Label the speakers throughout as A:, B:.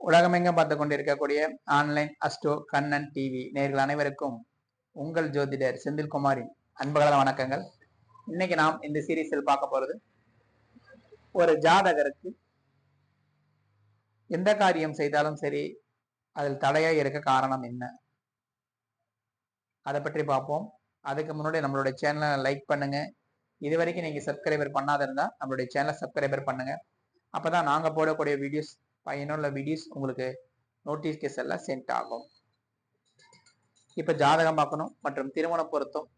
A: உலகமெங்கும் பார்த்து கொண்டிருக்கக்கூடிய ஆன்லைன் அஸ்டோ கண்ணன் டிவி நேர்கள் அனைவருக்கும் உங்கள் ஜோதிடர் செந்தில்குமாரின் அன்புகள வணக்கங்கள். இன்னைக்கு நாம் இந்த சீரீஸில் பார்க்க போறது ஒரு ஜாதகருக்கு எந்த காரியம் செய்தாலும் சரி அதில் தடையா இருக்க காரணம் என்ன? அதை பற்றி பார்ப்போம். அதுக்கு முன்னாடி நம்மளுடைய சேனலை லைக் பண்ணுங்க. இது வரைக்கும் நீங்க சப்ஸ்கிரைபர் பண்ணாத இருந்தா நம்மளுடைய சேனலை சப்ஸ்கிரைபர் பண்ணுங்க. அப்பதான் நாங்க போடக்கூடிய வீடியோஸ் பயனுள்ள வீடியோஸ் உங்களுக்கு நோட்டிஃபிகேஷன் எல்லாம் சென்ட் ஆகும். இப்ப ஜாதகம் பார்க்கணும் மற்றும் திருமண பொருத்தம்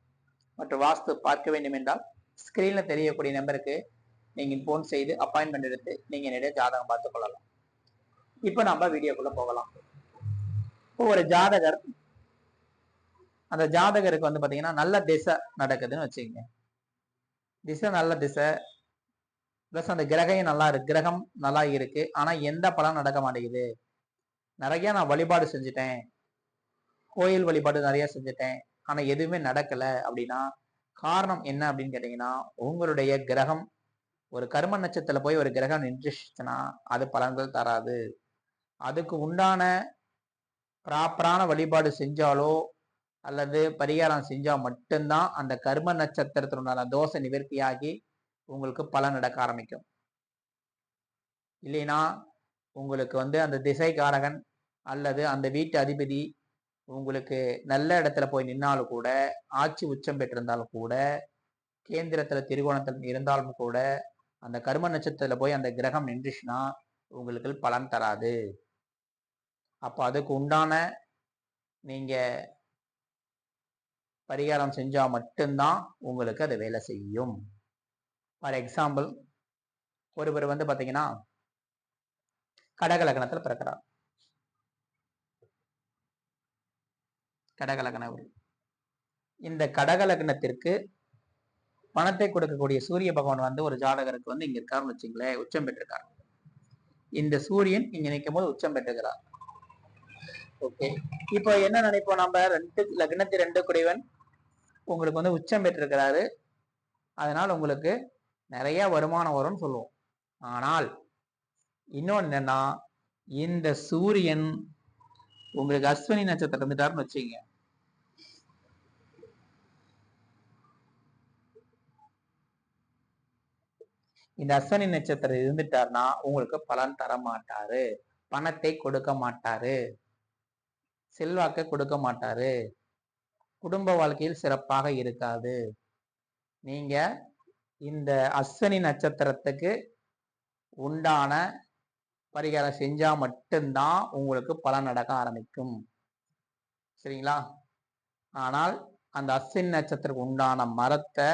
A: மற்றும் வாஸ்து பார்க்க வேண்டும் என்றால் ஸ்கிரீன்ல தெரியக்கூடிய நம்பருக்கு நீங்க போன் செய்து அப்பாயின்மெண்ட் எடுத்து நீங்க நிறைய ஜாதகம் பார்த்துக் கொள்ளலாம். இப்ப நம்ம வீடியோக்குள்ள போகலாம். இப்போ ஒரு ஜாதகர் அந்த ஜாதகருக்கு வந்து பாத்தீங்கன்னா நல்ல திசை நடக்குதுன்னு வச்சுக்கோங்க. திசை நல்ல திசை ப்ளஸ் அந்த கிரகம் நல்லா இருக்கு. கிரகம் நல்லா இருக்கு. ஆனால் எந்த பலன் நடக்க மாட்டேங்குது. நிறைய நான் வழிபாடு செஞ்சுட்டேன். கோயில் வழிபாடு நிறைய செஞ்சுட்டேன். ஆனால் எதுவுமே நடக்கலை அப்படின்னா காரணம் என்ன அப்படின்னு கேட்டீங்கன்னா உங்களுடைய கிரகம் ஒரு கர்ம நட்சத்திரத்தில் போய் ஒரு கிரகம் நின்றுச்சுன்னா அது பலன்கள் தராது. அதுக்கு உண்டான ப்ராப்பரான வழிபாடு செஞ்சாலோ அல்லது பரிகாரம் செஞ்சால் மட்டும்தான் அந்த கர்ம நட்சத்திரத்தினுடைய தோசை நிவர்த்தியாகி உங்களுக்கு பலன் நடக்க ஆரம்பிக்கும். இல்லைன்னா உங்களுக்கு வந்து அந்த திசைக்காரகன் அல்லது அந்த வீட்டு அதிபதி உங்களுக்கு நல்ல இடத்துல போய் நின்னாலும் கூட ஆட்சி உச்சம் பெற்றிருந்தாலும் கூட கேந்திரத்தில் திருகோணத்தில் இருந்தாலும் கூட அந்த கர்ம நட்சத்திரத்தில் போய் அந்த கிரகம் நின்றுச்சுன்னா உங்களுக்கு பலன் தராது. அப்போ அதுக்கு உண்டான நீங்க பரிகாரம் செஞ்சால் மட்டும்தான் உங்களுக்கு அது வேலை செய்யும். ஃபார் எக்ஸாம்பிள் ஒருவர் வந்து பாத்தீங்கன்னா கடகலக்கணத்துல பிறக்கிறார். கடகலக்கணம் இந்த கடகலக்கணத்திற்கு பணத்தை கொடுக்கக்கூடிய சூரிய பகவான் வந்து ஒரு ஜாதகருக்கு வந்து இங்க இருக்காருன்னு வச்சுங்களேன் உச்சம் பெற்றிருக்காரு. இந்த சூரியன் இங்க நிற்கும் போது உச்சம் பெற்றுகிறார். ஓகே இப்போ என்ன நினைப்போம் நம்ம? ரெண்டு லக்னத்தி ரெண்டு குடைவன் உங்களுக்கு வந்து உச்சம் பெற்றிருக்கிறாரு. அதனால் உங்களுக்கு நிறைய வருமானம் வரும்னு சொல்லுவோம். ஆனால் இன்னொன்று என்னன்னா இந்த சூரியன் உங்களுக்கு அஸ்வினி நட்சத்திரம் இருந்துட்டாருன்னு வச்சுங்க இந்த அஸ்வினி நட்சத்திரம் இருந்துட்டாருன்னா உங்களுக்கு பலன் தர மாட்டாரு. பணத்தை கொடுக்க மாட்டாரு. செல்வாக்கை கொடுக்க மாட்டாரு. குடும்ப வாழ்க்கையில் சிறப்பாக இருக்காது. நீங்க இந்த அஸ்வினி நட்சத்திரத்துக்கு உண்டான பரிகாரம் செஞ்சால் மட்டும்தான் உங்களுக்கு பலன் நடக்க ஆரம்பிக்கும். சரிங்களா? ஆனால் அந்த அஸ்வினி நட்சத்திரத்துக்கு உண்டான மரத்தை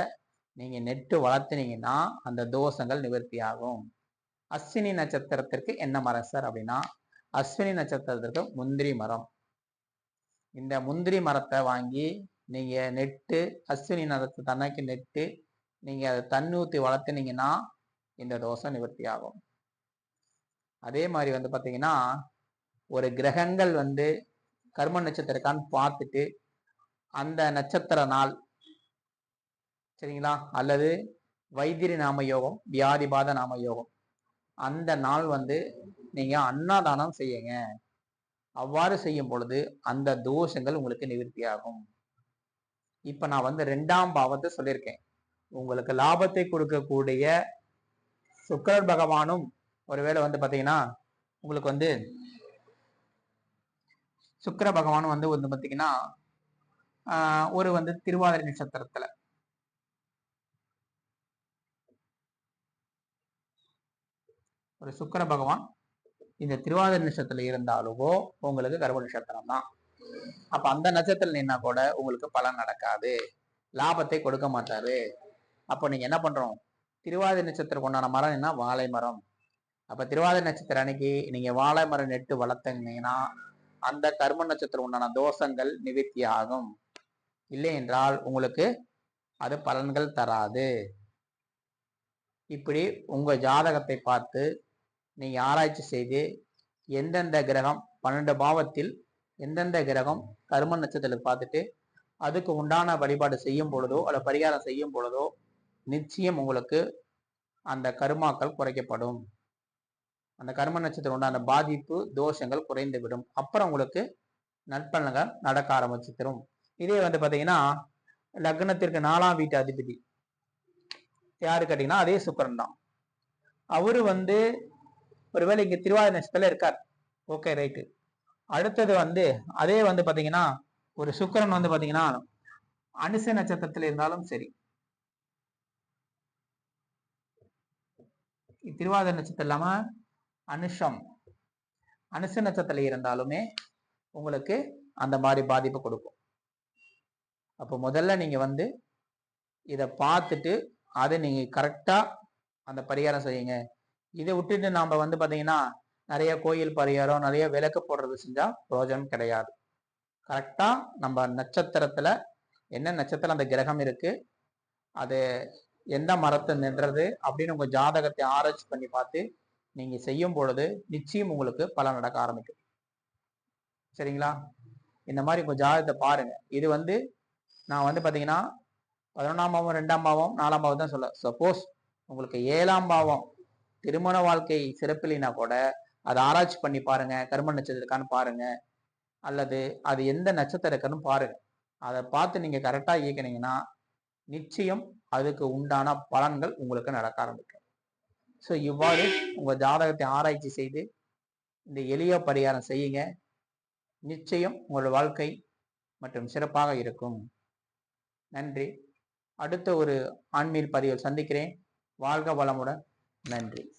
A: நீங்கள் நெட்டு வளர்த்துனீங்கன்னா அந்த தோஷங்கள் நிவர்த்தி ஆகும். அஸ்வினி நட்சத்திரத்திற்கு என்ன மரம் சார் அப்படின்னா அஸ்வினி நட்சத்திரத்திற்கு முந்திரி மரம். இந்த முந்திரி மரத்தை வாங்கி நீங்கள் நெட்டு அஸ்வினி நரத்தை தன்னைக்கு நெட்டு நீங்கள் அதை தண்ணி ஊற்றி வளர்த்துனீங்கன்னா இந்த தோஷம் நிவர்த்தி ஆகும் அதே மாதிரி வந்து பார்த்தீங்கன்னா ஒரு கிரகங்கள் வந்து கர்ம நட்சத்திரக்கான்னு பார்த்துட்டு அந்த நட்சத்திர நாள் சரிங்களா? அல்லது வைத்திரி நாம யோகம் வியாதிபாத நாம யோகம் அந்த நாள் வந்து நீங்கள் அன்னதானம் செய்யுங்க. அவ்வாறு செய்யும் பொழுது அந்த தோஷங்கள் உங்களுக்கு நிவர்த்தி ஆகும் நான் வந்து ரெண்டாம் பாவத்தை சொல்லியிருக்கேன். உங்களுக்கு லாபத்தை கொடுக்கக்கூடிய சுக்கரர் பகவானும் ஒருவேளை வந்து பாத்தீங்கன்னா உங்களுக்கு வந்து சுக்கர பகவானும் வந்து வந்து பார்த்தீங்கன்னா ஒரு வந்து திருவாதிரை நட்சத்திரத்துல. ஒரு சுக்கர பகவான் இந்த திருவாதிரை நட்சத்திரத்துல இருந்தாலுவோ உங்களுக்கு கர்ப்ப நட்சத்திரம் தான். அப்ப அந்த நட்சத்திரம் நின்னா கூட உங்களுக்கு பலன் நடக்காது. லாபத்தை கொடுக்க மாட்டாரு. அப்போ நீங்க என்ன பண்றோம்? திருவாதிரை நட்சத்திரம் கொண்டான மரம் என்ன? வாழை மரம். அப்போ திருவாதிரை நட்சத்திரம் அன்னைக்கு நீங்க வாழை மரம் நெட்டு வளர்த்தீங்கன்னா அந்த கர்ம நட்சத்திரம் உண்டான தோஷங்கள் நிவர்த்தி ஆகும் இல்லை என்றால் உங்களுக்கு அது பலன்கள் தராது. இப்படி உங்க ஜாதகத்தை பார்த்து நீங்க ஆராய்ச்சி செய்து எந்தெந்த கிரகம் பன்னெண்டு பாவத்தில் எந்தெந்த கிரகம் கர்ம நட்சத்திரத்தில் பார்த்துட்டு அதுக்கு உண்டான வழிபாடு செய்யும் பொழுதோ அல்ல பரிகாரம் செய்யும் பொழுதோ நிச்சயம் உங்களுக்கு அந்த கருமாக்கள் குறைக்கப்படும். அந்த கர்ம நட்சத்திரம் உண்டான பாதிப்பு தோஷங்கள் குறைந்து விடும் அப்புறம் உங்களுக்கு நற்பலன்கள் நடக்க ஆரம்பிச்சு தரும் இதே வந்து பார்த்தீங்கன்னா லக்னத்திற்கு நாலாம் வீட்டு அதிபதி. யாரு கேட்டீங்கன்னா அதே சுக்கரன் தான். அவரு வந்து ஒருவேளை இங்க திருவாதிரை நட்சத்திரத்துல இருக்கார். ஓகே ரைட்டு அடுத்தது வந்து அதே வந்து பாத்தீங்கன்னா ஒரு சுக்கரன் வந்து பாத்தீங்கன்னா அனுச நட்சத்திரத்துல இருந்தாலும் சரி. திருவாதிரை நட்சத்திரம் இல்லாம அனுஷம். அனுச நட்சத்திரம் இருந்தாலுமே உங்களுக்கு அந்த மாதிரி பாதிப்பு கொடுக்கும். அப்போ முதல்ல நீங்க வந்து இதை பார்த்துட்டு அதை நீங்க கரெக்டா அந்த பரிகாரம் செய்யுங்க. இதை விட்டுட்டு நாம வந்து பாத்தீங்கன்னா நிறைய கோயில் பரிகாரம் நிறைய விளக்கு போடுறது செஞ்சா பிரோஜனம் கிடையாது. கரெக்டா நம்ம நட்சத்திரத்துல என்ன நட்சத்திரம் அந்த கிரகம் இருக்கு அது எந்த மரத்தை நின்றது அப்படின்னு உங்க ஜாதகத்தை ஆராய்ச்சி பண்ணி பார்த்து நீங்க செய்யும் பொழுது நிச்சயம் உங்களுக்கு பலன் நடக்க ஆரம்பிக்கும். சரிங்களா? இந்த மாதிரி உங்க ஜாதகத்தை பாருங்க. இது வந்து நான் வந்து பாத்தீங்கன்னா பதினொன்றாம் பாவம் ரெண்டாம் பாவம் நாலாம் பாவம் தான் சொல்ல. சப்போஸ் உங்களுக்கு ஏழாம் பாவம் திருமண வாழ்க்கை சிறப்பில்லைனா கூட அதை ஆராய்ச்சி பண்ணி பாருங்க. கர்ம நட்சத்திரம் இருக்கான்னு பாருங்க. அல்லது அது எந்த நட்சத்திரம் இருக்குன்னு பாருங்க. அதை பார்த்து நீங்க கரெக்டா இயக்கினீங்கன்னா நிச்சயம் அதுக்கு உண்டான பலன்கள் உங்களுக்கு நடக்க ஆரம்பிக்கும். ஸோ இவ்வாறு உங்கள் ஜாதகத்தை ஆராய்ச்சி செய்து இந்த எளிய பரிகாரம் செய்யுங்க. நிச்சயம் உங்களோட வாழ்க்கை மற்றும் சிறப்பாக இருக்கும். நன்றி. அடுத்த ஒரு ஆன்மீக பதிவில் சந்திக்கிறேன். வாழ்க வளமுடன். நன்றி.